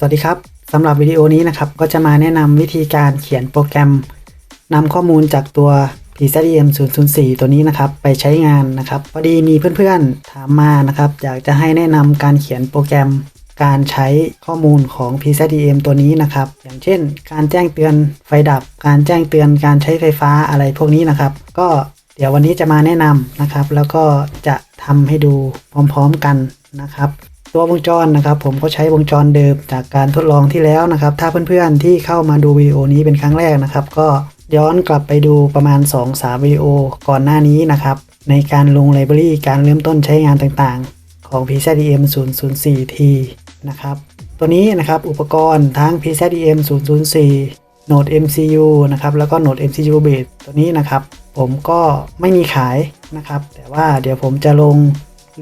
สวัสดีครับสำหรับวิดีโอนี้นะครับก็จะมาแนะนำวิธีการเขียนโปรแกรมนำข้อมูลจากตัว PZM 004ตัวนี้นะครับไปใช้งานนะครับพอดีมีเพื่อนๆถามมานะครับอยากจะให้แนะนำการเขียนโปรแกรมการใช้ข้อมูลของ PZM ตัวนี้นะครับ อย่างเช่น การแจ้งเตือนไฟดับ การแจ้งเตือนการใช้ไฟฟ้าอะไรพวกนี้นะครับ ก็เดี๋ยววันนี้จะมาแนะนำนะครับ แล้วก็จะทำให้ดูพร้อมๆกันนะครับ ตัววงจรนะครับ ผมก็ใช้วงจรเดิมจากการทดลองที่แล้วนะครับ ถ้าเพื่อนๆที่เข้ามาดูวิดีโอนี้เป็นครั้งแรกนะครับ ก็ย้อนกลับไปดูประมาณ 2-3วิดีโอก่อนหน้านี้นะครับ ในการลงไลบรารีการเริ่มต้นใช้งานต่างๆ ของ PZDM 004T นะครับ ตัวนี้นะครับอุปกรณ์ทั้ง PZDM 004 Node MCU นะครับแล้วก็ Node MCU Base ตัวนี้นะครับ ผมก็ไม่มีขายนะครับ แต่ว่าเดี๋ยวผมจะลง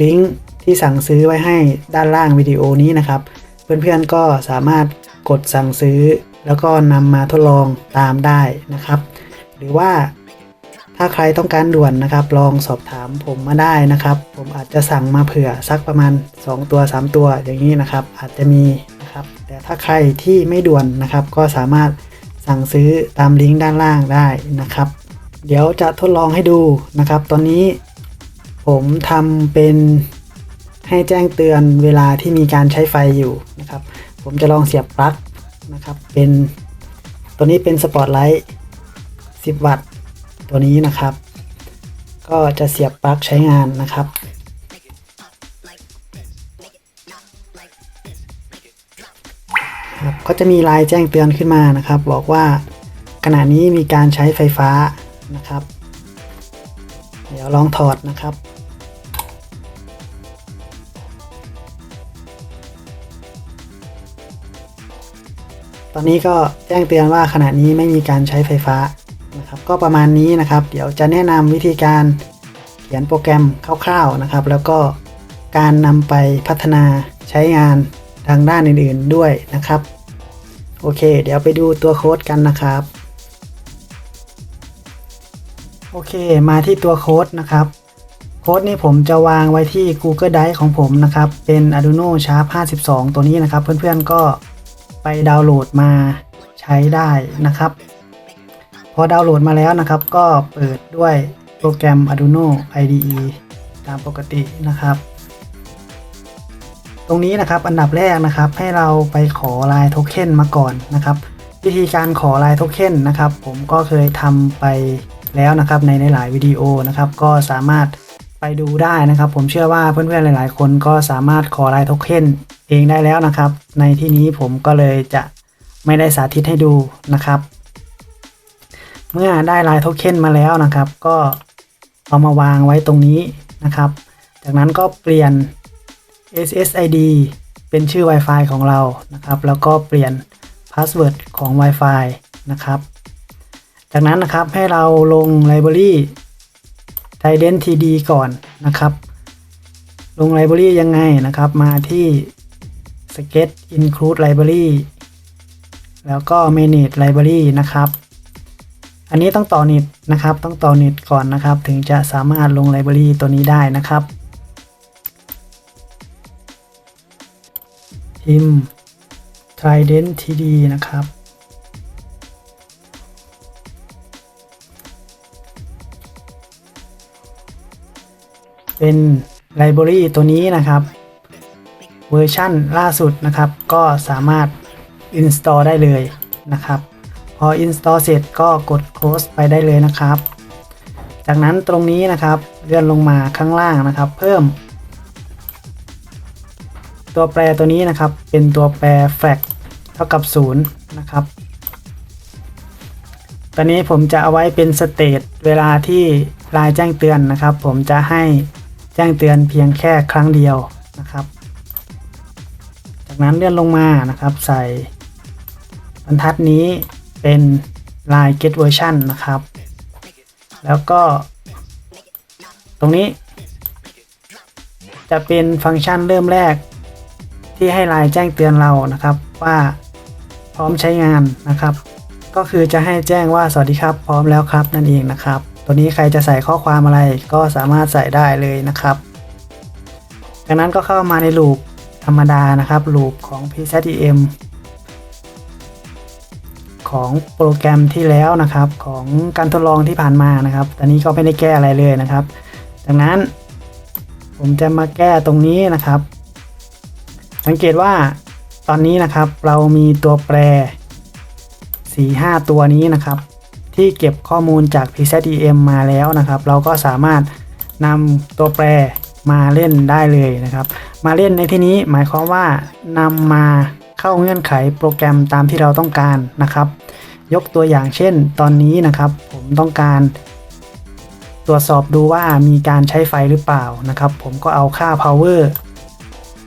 ลิงก์ ที่สั่งซื้อไว้ให้ด้านล่างวิดีโอนี้นะครับ เพื่อนๆก็สามารถกดสั่งซื้อ แล้วก็นำมาทดลองตามได้นะครับ หรือว่าถ้าใครต้องการด่วนนะครับ ลองสอบถามผมมาได้นะครับ ผมอาจจะสั่งมาเผื่อสักประมาณ 2 ตัว 3 ตัวอย่างนี้นะครับ อาจจะมีนะครับ แต่ถ้าใครที่ไม่ด่วนนะครับ ก็สามารถสั่งซื้อตามลิงก์ด้านล่างได้นะครับ เดี๋ยวจะทดลองให้ดูนะครับ ตอนนี้ผมทำเป็น ให้แจ้งเตือนเวลาที่มีการใช้ไฟอยู่นะครับ ผมจะลองเสียบปลั๊กนะครับเป็นตัวนี้เป็นสปอตไลท์10 วัตต์ตัวนี้นะครับ ก็จะเสียบปลั๊กใช้งานนะครับครับก็จะมีลายแจ้งเตือนขึ้นมานะครับ บอกว่าขณะนี้มีการใช้ไฟฟ้านะครับ เดี๋ยวลองถอดนะครับ ตอนนี้ก็แจ้งเตือนว่าขณะนี้ไม่มีการใช้ไฟฟ้านะครับ ก็ประมาณนี้นะครับ เดี๋ยวจะแนะนำวิธีการเขียนโปรแกรมคร่าวๆนะครับ แล้วก็การนำไปพัฒนาใช้งานทางด้านอื่นๆด้วยนะครับ โอเค เดี๋ยวไปดูตัวโค้ดกันนะครับ โอเค มาที่ตัวโค้ดนะครับโค้ดนี้ผมจะวางไว้ที่ Google Drive ของผมนะครับ เป็น Arduino Sharp 52 ตัวนี้นะครับ เพื่อนๆก็ ไปดาวน์โหลดมาใช้ได้นะครับ พอดาวน์โหลดมาแล้วนะครับ ก็เปิดด้วยโปรแกรม Arduino IDE ตามปกตินะครับ ตรงนี้นะครับอันดับแรกนะครับให้เราไปขอลายโทเค็นมาก่อนนะครับ วิธีการขอลายโทเค็นนะครับ ผมก็เคยทำไปแล้วนะครับในหลายวิดีโอนะครับ ก็สามารถไปดูได้นะครับ ผมเชื่อว่าเพื่อนๆหลาย ๆ คนก็สามารถขอลายโทเค็น เองได้แล้วนะครับ ในที่นี้ผมก็เลยจะไม่ได้สาธิตให้ดูนะครับ เมื่อได้ลายโทเค็นมาแล้วนะครับ ก็เอามาวางไว้ตรงนี้นะครับ จากนั้นก็เปลี่ยน SSID เป็นชื่อ Wi-Fi ของเรานะครับ แล้วก็เปลี่ยน Password ของ Wi-Fi นะครับ จากนั้นนะครับให้เราลง Library Trident TD ก่อนนะครับ ลง Library ยังไงนะครับ มาที่ Sketch Include Library แล้วก็ Manage Library นะครับ อันนี้ต้องต่อเน็ตนะครับ ต้องต่อเน็ตก่อนนะครับ ถึงจะสามารถลง Library ตัวนี้ได้นะครับพิมพ์ Trident TD นะครับ เป็นไลบรารีตัวนี้นะครับ เวอร์ชั่นล่าสุดนะครับ ก็สามารถ install ได้เลยนะครับ พอ install เสร็จก็กด close ไปได้เลยนะครับ จากนั้นตรงนี้นะครับเลื่อนลงมาข้างล่างนะครับ เพิ่ม ตัวแปรตัวนี้นะครับ เป็นตัวแปร flag เท่ากับ 0 นะครับ ตอนนี้ผมจะเอาไว้เป็นสเตตเวลาที่ลายแจ้งเตือนนะครับ ผมจะให้แจ้งเตือนเพียงแค่ครั้งเดียวนะครับ จากนั้นเลื่อนลงมานะครับ ใส่บรรทัดนี้เป็นลาย get version นะครับ แล้วก็ ตรงนี้ จะเป็นฟังก์ชันเริ่มแรก ที่ให้ลน์แจ้งเตือนเรานะครับว่าพร้อมใช้งานนะครับ ก็คือจะให้แจ้งว่าสวัสดีครับ พร้อมแล้วครับนั่นเองนะครับ ตัวนี้ใครจะใส่ข้อความอะไรก็สามารถใส่ได้เลยนะครับ จากนั้นก็เข้ามาในลูป ธรรมดานะครับลูปของ PZDM ของโปรแกรมที่แล้วนะครับของการทดลองที่ผ่านมานะครับ ตอนนี้ก็ไม่ได้แก้อะไรเลยนะครับ ดังนั้นผมจะมาแก้ตรงนี้นะครับ สังเกตว่าตอนนี้นะครับเรามีตัวแปร 4-5 ตัวนี้นะครับ ที่เก็บข้อมูลจาก PZDM มาแล้วนะครับ เราก็สามารถนำตัวแปรมาเล่นได้เลยนะครับ มาเล่นในที่นี้หมายความว่านำมาเข้าเงื่อนไขโปรแกรมตามที่เราต้องการนะครับ ยกตัวอย่างเช่น ตอนนี้นะครับ ผมต้องการ ตรวจสอบดูว่ามีการใช้ไฟหรือเปล่านะครับ ผมก็เอาค่า power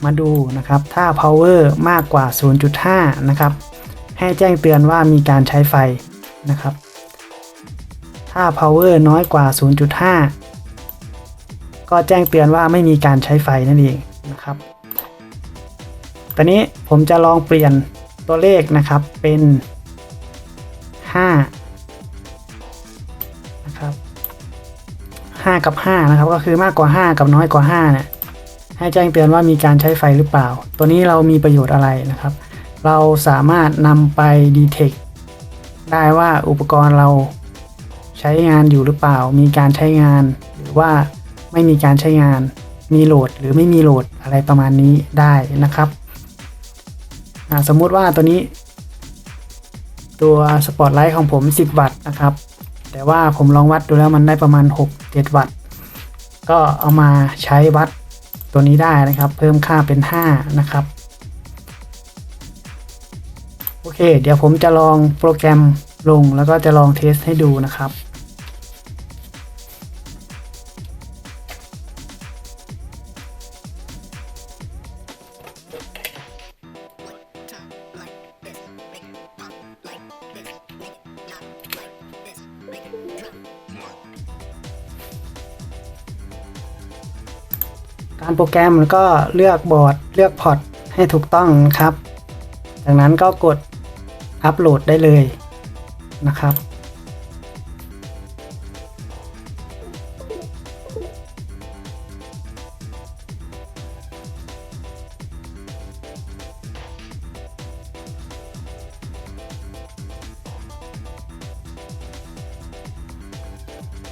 มาดูนะครับ ถ้า power มากกว่า 0.5 นะครับ ให้แจ้งเตือนว่ามีการใช้ไฟนะครับ ถ้า power น้อยกว่า 0.5 ก็แจ้งเตือนว่าไม่มีการใช้ไฟนั่นเอง นะครับ ตอนนี้ผมจะลองเปลี่ยนตัวเลขนะครับเป็น 5 นะครับ 5 กับ 5 นะครับ ก็คือมากกว่า 5 กับน้อยกว่า5เนี่ยให้แจ้งเตือนว่ามีการใช้ไฟหรือเปล่า ตัวนี้เรามีประโยชน์อะไรนะครับ เราสามารถนำไปดีเทคได้ว่าอุปกรณ์เราใช้งานอยู่หรือเปล่า มีการใช้งานหรือว่าไม่มีการใช้งาน มีโหลดหรือไม่มีโหลดอะไรประมาณนี้ได้นะครับสมมุติว่าตัวนี้ ตัวสปอตไลท์ของผม 10 วัตต์นะครับ แต่ว่าผมลองวัดดูแล้วมันได้ประมาณ 6-7 วัตต์ ก็เอามาใช้วัดตัวนี้ได้นะครับ เพิ่มค่าเป็น 5 นะครับ โอเค เดี๋ยวผมจะลองโปรแกรมลงแล้วก็จะลองเทสให้ดูนะครับ โปรแกรมแล้วก็เลือกบอร์ดเลือกพอร์ตให้ถูกต้องนะครับ จากนั้นก็กดอัปโหลดได้เลยนะครับ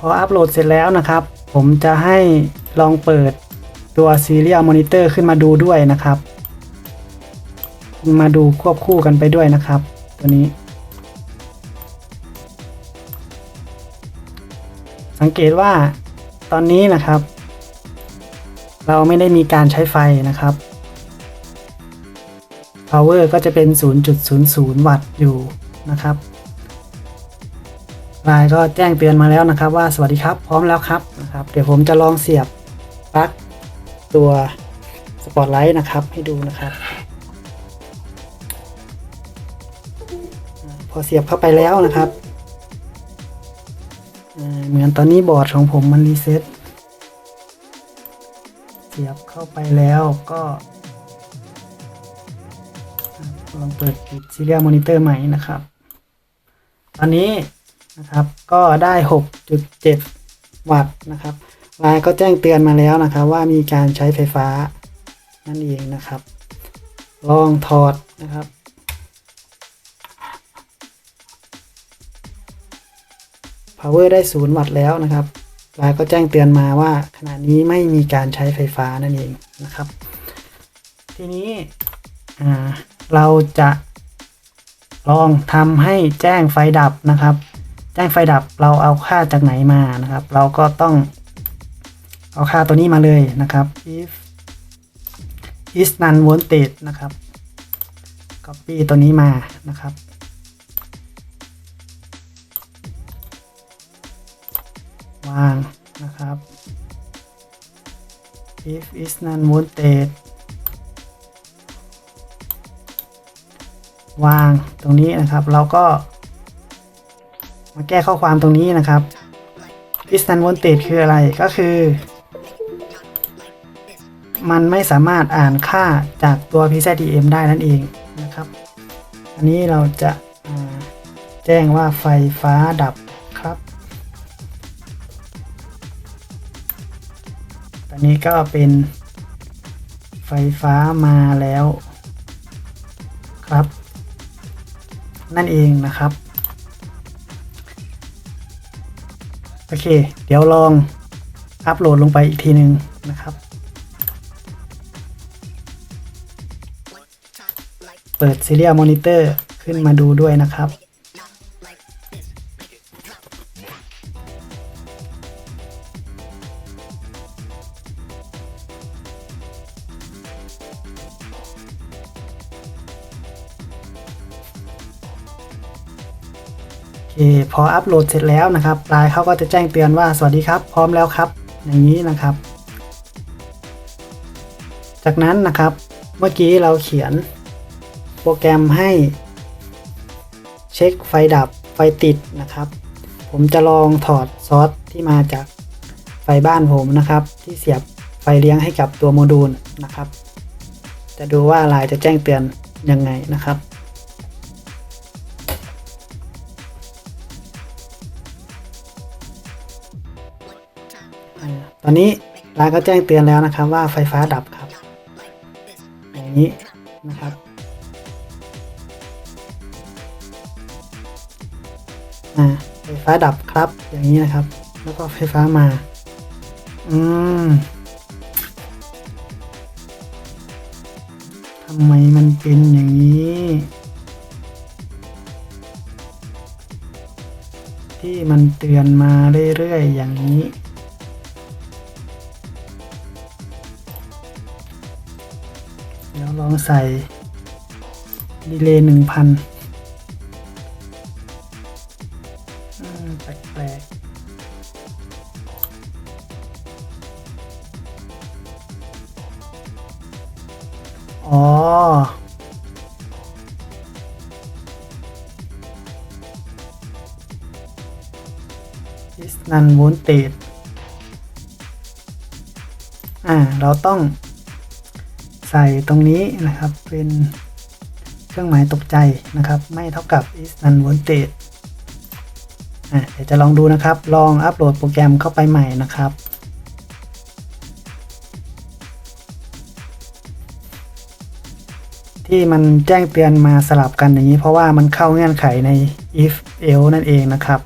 พออัปโหลดเสร็จแล้วนะครับ ผมจะให้ลองเปิด ตัว Serial Monitor ขึ้นมาดูด้วยนะครับ มาดูควบคู่กันไปด้วยนะครับ ตัวนี้ สังเกตว่าตอนนี้นะครับ เราไม่ได้มีการใช้ไฟนะครับ power ก็จะเป็น 0.00 วัตต์อยู่นะครับไลน์ก็แจ้งเตือนมาแล้วนะครับว่าสวัสดีครับ พร้อมแล้วครับนะครับ เดี๋ยวผมจะลองเสียบปลั๊ก ตัวสปอตไลท์นะครับให้ดูนะครับ พอเสียบเข้าไปแล้วนะครับเหมือนตอนนี้บอร์ดของผมมันรีเซ็ตเสียบเข้าไปแล้วก็ลองเปิดปิด Serial Monitor ใหม่นะครับ ตอนนี้นะครับก็ได้ 6.7 วัตต์นะครับ ไลน์ก็แจ้งเตือนมาแล้วนะครับ ว่ามีการใช้ไฟฟ้านั่นเองนะครับ ลองถอดนะครับ power ได้0วัตต์แล้วนะครับไลน์ก็แจ้งเตือนมาว่าขณะนี้ไม่มีการใช้ไฟฟ้านั่นเองนะครับ ทีนี้เราจะลองทำให้แจ้งไฟดับนะครับ แจ้งไฟดับเราเอาค่าจากไหนมานะครับ เราก็ต้อง เอาค่าตัวนี้มาเลยนะครับ if is none voltage นะครับ copy ตัวนี้มานะครับ วางนะครับ if is none voltage วางตรงนี้นะครับ เราก็ มาแก้ข้อความตรงนี้นะครับ distance voltage คืออะไรก็คือ มันไม่สามารถอ่านค่าจากตัว PZDM ได้นั่นเองนะครับ อันนี้เราจะแจ้งว่าไฟฟ้าดับครับ ตอนนี้ก็เป็นไฟฟ้ามาแล้วครับ นั่นเองนะครับ โอเค เดี๋ยวลองอัปโหลดลงไปอีกทีหนึ่งนะครับ เปิด Serial Monitor ขึ้นมาดูด้วยนะครับ โอเค พออัปโหลดเสร็จแล้วนะครับไลน์เขาก็จะแจ้งเตือนว่าสวัสดีครับ พร้อมแล้วครับ อย่างนี้นะครับ จากนั้นนะครับ เมื่อกี้เราเขียน รแกรมให้ เช็คไฟดับไฟติดนะครับ ผมจะลองถอดซอสที่มาจากไฟบ้านผมนะครับ ที่เสียบไฟเลี้ยงให้กับตัวโมดูลนะครับ จะดูว่าลน์จะแจ้งเตือนยังไงนะครับตอนนี้ร้านก็แจ้งเตือนแล้วนะครับว่าไฟฟ้าดับครับ อย่างนี้นะครับ อ่าไฟฟ้าดับครับ อย่างนี้นะครับ แล้วก็ไฟฟ้ามา อืมทำไมมันเป็นอย่างนี้ ที่มันเตือนมาเรื่อยๆอย่างนี้เดี๋ยวลองใส่ดีเลย์หนึ่งพัน is non voltage อ่า เราต้องใส่ตรงนี้นะครับเป็นเครื่องหมายตกใจนะครับ ไม่เท่ากับ is non voltage อะเดี๋ยวจะลองดูนะครับ ลองอัปโหลดโปรแกรมเข้าไปใหม่นะครับที่มันแจ้งเตือนมาสลับกันอย่างนี้เพราะว่ามันเข้าเงื่อนไขใน if else นั่นเองนะครับ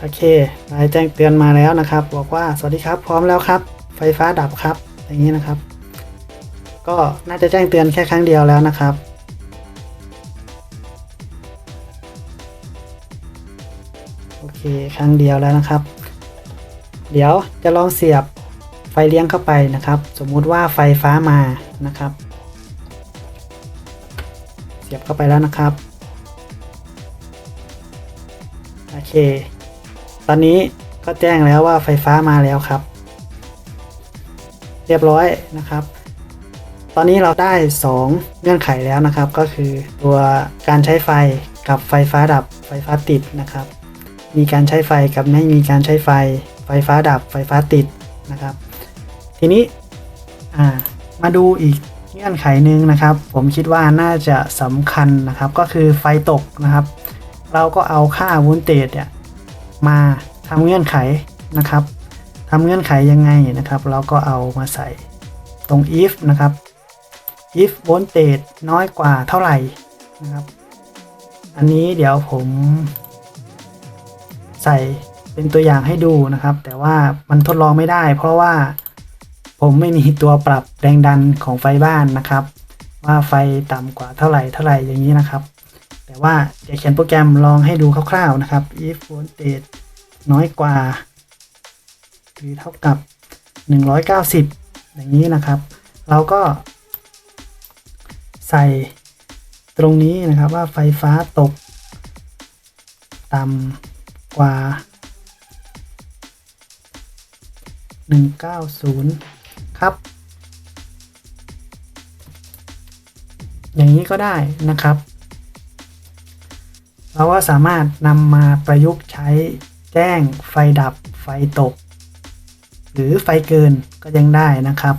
โอเครายแจ้งเตือนมาแล้วนะครับ บอกว่าสวัสดีครับพร้อมแล้วครับ ไฟฟ้าดับครับ อย่างนี้นะครับ ก็น่าจะแจ้งเตือนแค่ครั้งเดียวแล้วนะครับโอเคครั้งเดียวแล้วนะครับ เดี๋ยวจะลองเสียบไฟเลี้ยงเข้าไปนะครับ สมมุติว่าไฟฟ้ามานะครับ เสียบเข้าไปแล้วนะครับโอเค ตอนนี้ก็แจ้งแล้วว่าไฟฟ้ามาแล้วครับ เรียบร้อยนะครับ ตอนนี้เราได้ 2 เงื่อนไขแล้วนะครับ ก็คือตัวการใช้ไฟกับไฟฟ้าดับไฟฟ้าติดนะครับ มีการใช้ไฟกับไม่มีการใช้ไฟ ไฟฟ้าดับไฟฟ้าติดนะครับ ทีนี้มาดูอีกเงื่อนไขหนึ่งนะครับ ผมคิดว่าน่าจะสำคัญนะครับ ก็คือไฟตกนะครับ เราก็เอาค่าโวลเตจเนี่ย มาทำเงื่อนไขนะครับทำเงื่อนไขยังไงนะครับ เราก็เอามาใส่ตรง if นะครับ if voltage น้อยกว่าเท่าไหร่นะครับ อันนี้เดี๋ยวผม ใส่เป็นตัวอย่างให้ดูนะครับ แต่ว่ามันทดลองไม่ได้ เพราะว่าผมไม่มีตัวปรับแรงดันของไฟบ้านนะครับ ว่าไฟต่ำกว่าเท่าไหร่เท่าไหร่อย่างนี้นะครับ แต่ว่าจะเขียนโปรแกรมลองให้ดูคร่าวๆนะครับ if voltage น้อยกว่า หรือเท่ากับ 190 อย่างนี้นะครับ เราก็ ใส่ตรงนี้นะครับว่าไฟฟ้าตก ต่ำกว่า 190 ครับ อย่างนี้ก็ได้นะครับ เราก็สามารถนำมาประยุกต์ใช้แจ้งไฟดับไฟตก หรือไฟเกินก็ยังได้นะครับ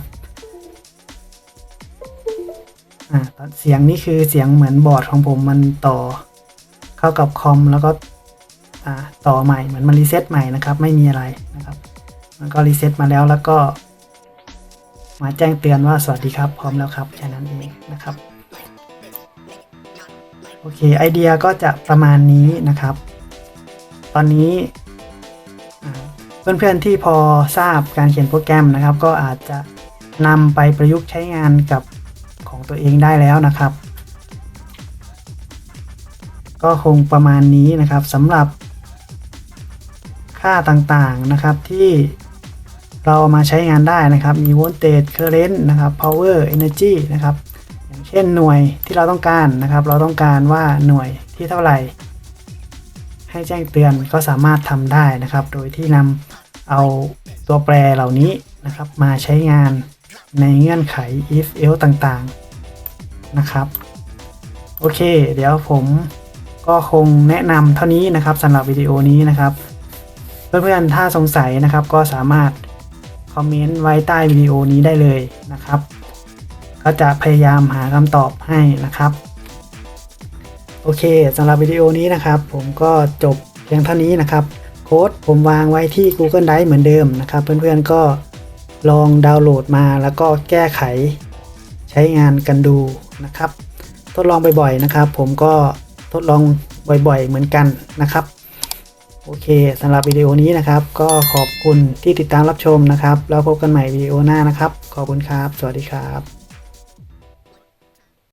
เสียงนี่คือเสียงเหมือนบอร์ดของผมมันต่อเข้ากับคอมแล้วก็ต่อใหม่เหมือนมันรีเซ็ตใหม่นะครับ ไม่มีอะไรนะครับ มันก็รีเซ็ตมาแล้วแล้วก็ มาแจ้งเตือนว่าสวัสดีครับ พร้อมแล้วครับแค่นั้นเองนะครับ โอเคไอเดียก็จะประมาณนี้นะครับ ตอนนี้เพื่อนๆที่พอทราบการเขียนโปรแกรมนะครับ ก็อาจจะนำไปประยุกต์ใช้งานกับของตัวเองได้แล้วนะครับ ก็คงประมาณนี้นะครับสำหรับ ค่าต่างๆนะครับที่เราเอามาใช้งานได้นะครับ มี voltage current นะครับ power energy นะครับ เช่นหน่วยที่เราต้องการนะครับ เราต้องการว่าหน่วยที่เท่าไหร่ ให้แจ้งเตือนก็สามารถทำได้นะครับ โดยที่นำเอาตัวแปรเหล่านี้นะครับ มาใช้งานในเงื่อนไข if else ต่างๆนะครับ โอเค เดี๋ยวผมก็คงแนะนำเท่านี้นะครับสำหรับวิดีโอนี้นะครับเพื่อนๆ ถ้าสงสัยนะครับก็สามารถคอมเมนต์ไว้ใต้วิดีโอนี้ได้เลยนะครับ ก็จะพยายามหาคำตอบให้นะครับ โอเคสำหรับวิดีโอนี้นะครับ ผมก็จบเพียงเท่านี้นะครับ โค้ดผมวางไว้ที่ Google Drive เหมือนเดิมนะครับ เพื่อนๆก็ลองดาวน์โหลดมาแล้วก็แก้ไขใช้งานกันดูนะครับ ทดลองบ่อยๆนะครับ ผมก็ทดลองบ่อยๆเหมือนกันนะครับโอเคสำหรับวิดีโอนี้นะครับ ก็ขอบคุณที่ติดตามรับชมนะครับ แล้วพบกันใหม่วิดีโอหน้านะครับ ขอบคุณครับ สวัสดีครับ